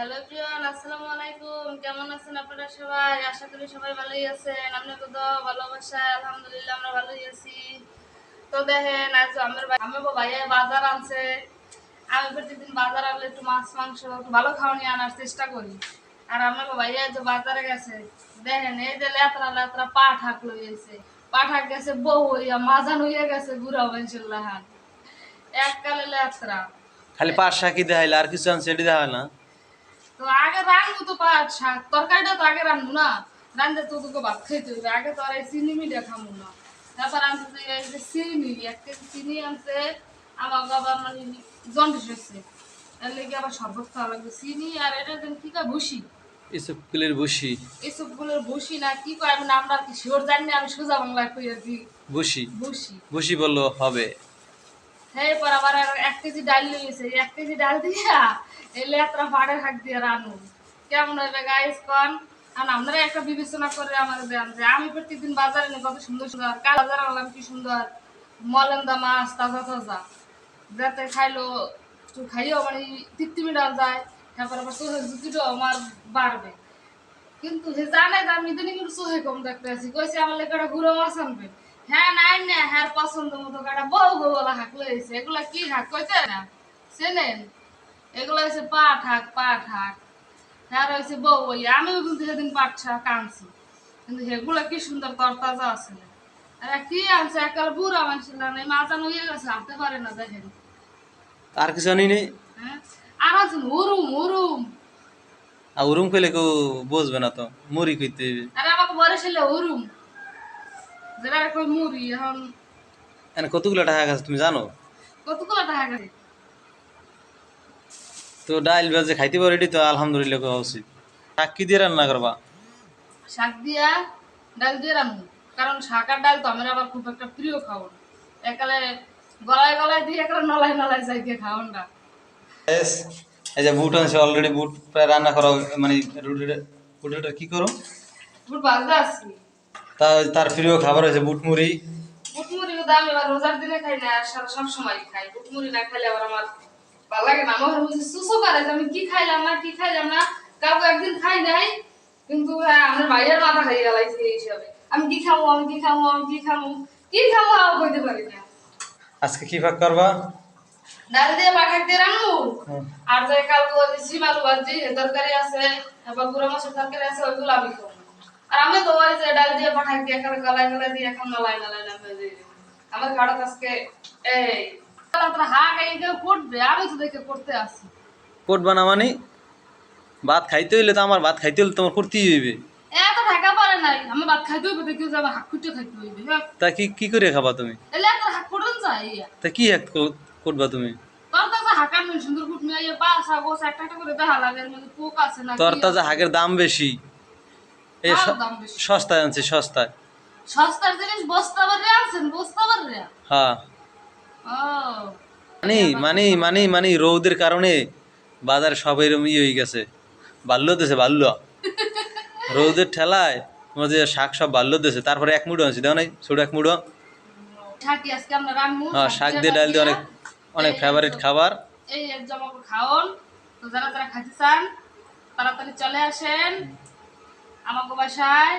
Hello Priyan আসসালামু আলাইকুম কেমন আছেন আপনারা সবাই? আশা করি সবাই ভালোই আছেন। আপনাকে তো ভালোবাসা আলহামদুলিল্লাহ, আমরা ভালোই আছি। তো দেখেন, আজ আমার ভাই- আমার ভাইয়া বাজার আনছে। আমি প্রতিদিন বাজার আনলে একটু মাছ, মাংস একটু ভালো খাওয়ানি আনার চেষ্টা করি। আর আমার ভাইয়া যে বাজারে গেছে, দেখেন, এই যে লেতরা লেতরা পা ঠাক লইয়েছে পা ঠাক গেছে বউ হইয়া, মাজান হইয়া গেছে বুড়া বংশুল্লাহ এককালে লেতরা। খালি পাঁচ শাকি দেখাইলে? আর কিছু আনছে, এটি দেখা হয় না? তো আগে রান্নু তো শাক তরকারিটা তো আগে রান্নু না? রান্ধে তো তোকে ভাত খাইতে হইবে আগে তো আর এই চিনি মিডিয়া খামু না। তারপর আনছে যে চিনি এক কেজি চিনি আনছে আমার বাবা মানে জন্ডিস হচ্ছে এর লেগে আবার শরবত খাওয়া লাগবে। চিনি আর এটা যেন কি কয় ভুসি। এসব কুলের বসি এইসবগুলোর ভুসি না কি কয় আমি নামটা কি শিওর জানি আমি সোজা বাংলা কই আর কি বসি ভুসি বসি বলল হবে। হ্যাঁ পর আবার এক কেজি ডাল নিয়েছে এক কেজি ডাল দিয়া এই লেত্রা ফাড়ে শাক দিয়ে রানু কেমন হবে গাইস কন? আর আপনারা একটা বিবেচনা করে আমার দেন যে আমি প্রত্যেকদিন বাজারে নিই কত সুন্দর সুন্দর, কাল বাজার আনলাম কি সুন্দর, মলেন্দা মাছ তাজা তাজা। যাতে খাইলো, একটু খাইও মানে তৃপ্তি মিটান যায়, তারপর আবার চোখের জুতিটাও আমার বাড়বে। কিন্তু সে জানে যে আমি ইদানিং কিন্তু চোখে কম দেখতে আছি, কইছে আমার লেখাটা গুঁড়ো মাছ আনবে। হ্যাঁ নাই না হ্যাঁ পছন্দ মতো কাটা বউ বউলা হাক লইছে এগুলা কি হাক কইতে না? চেনেন? এগুলা হচ্ছে পাট হাক পাট হাক। হ্যাঁ রয়েছে বউ বই আমিও কিন্তু সেদিন পাট শাক আনছি। কিন্তু সেগুলা কি সুন্দর তরতাজা আছে আরে কি আনছে? একাল বুড়া মানুষ না এই মাজান হয়ে গেছে হাঁটতে পারে না দেখেন। আর কিছু আনি নেই হ্যাঁ? আর আছে উরুম উরুম। আর ওরম কইলে কেউ বুঝবে না তো। মুড়ি কইতে আরে আমাকে বলে ছিল উরুম। যেটা কই মুড়ি এখন এনে কতগুলো টাকা গেছে তুমি জানো? কতগুলো টাকা গেছে? তো ডাইল ভেজে খাইতে পারো এটি তো আলহামদুলিল্লাহ কোয়া উচিত। শাক কি দিয়ে রান্না করবা? শাক দিয়া ডাল দিয়ে রান্না কারণ শাক আর ডাল তো আমার আবার খুব একটা প্রিয় খাওয়ান একালে গলায় গলায় দিয়ে একটা নলায় নলায় যাই দিয়ে খাওয়ানটা. এই যে বুট আনছে অলরেডি বুট প্রায় রান্না করা মানে রুটিটা রুটিটা কি করো? বুট বাজতে আসছি তা তার প্রিয় খাবার হয়েছে বুট মুড়ি বুট মুড়ি তো আমি এবার রোজার দিনে খাই না সব সময় খাই। বুট মুড়ি না খাইলে আবার আমার ভালো লাগে না। আমার বুঝি সুসু করে আমি কি খাইলাম না কি খাইলাম না? কাউকে একদিন খাই নাই কিন্তু হ্যাঁ আমার বাইরের মাথা খাই গেলাইছে আমি কি খাব আমি কি খাব আমি কি খাব? কি খাব কইতে পারি না। আজকে কি ভাগ করবা? ডাল দিয়ে পাঠাক দিয়ে রান্নু। আর যে কালকে সিম আলু ভাজি তরকারি আছে আবার গুঁড়ো মাছের তরকারি আছে ওইগুলো আমি খাব। আর আমি তো ওই যে ডাল দিয়ে পাঠাক দিয়ে এখানে গলায় গলায় দিয়ে এখন নামে দিয়ে আমার কারও আজকে এই তোরা কেউ করবে আমি তো দেখে করতে আসি। বানা মানে? ভাত খাইতে হইলে তো আমার ভাত খাইতে হইলে তোমার করতেই হইবে। এত ঢাকা পারে নাই আমি ভাত খাইতে হইবে দেখি যে আমার হাক খুঁটে খাইতে হইবে হ্যাঁ। তা কি কি করে খাবা তুমি? এলে হাক তা কি করবা তোর হাকার না তাজা? হাগের দাম বেশি। এই সস্তায় আনছে সস্তায়। সস্তার জিনিস বস্তা বারে আনছেন? বস্তা বারে হ্যাঁ। মানে মানে মানে মানে রৌদের কারণে বাজার সব এরম ইয়ে হয়ে গেছে। বাল্য দেশে বাল্য। রৌদের ঠেলায় তোমার যে শাক সব বাল্য দেশে তারপরে এক মুঠো আনছি দেখো নাই? ছোট এক মুঠো রান্নু হ্যাঁ শাক দিয়ে ডাল দিয়ে অনেক অনেক ফেভারিট খাবার। এই খাওন তো যারা যারা খাইতে চান তাড়াতাড়ি চলে আসেন। আমাকে বাসায়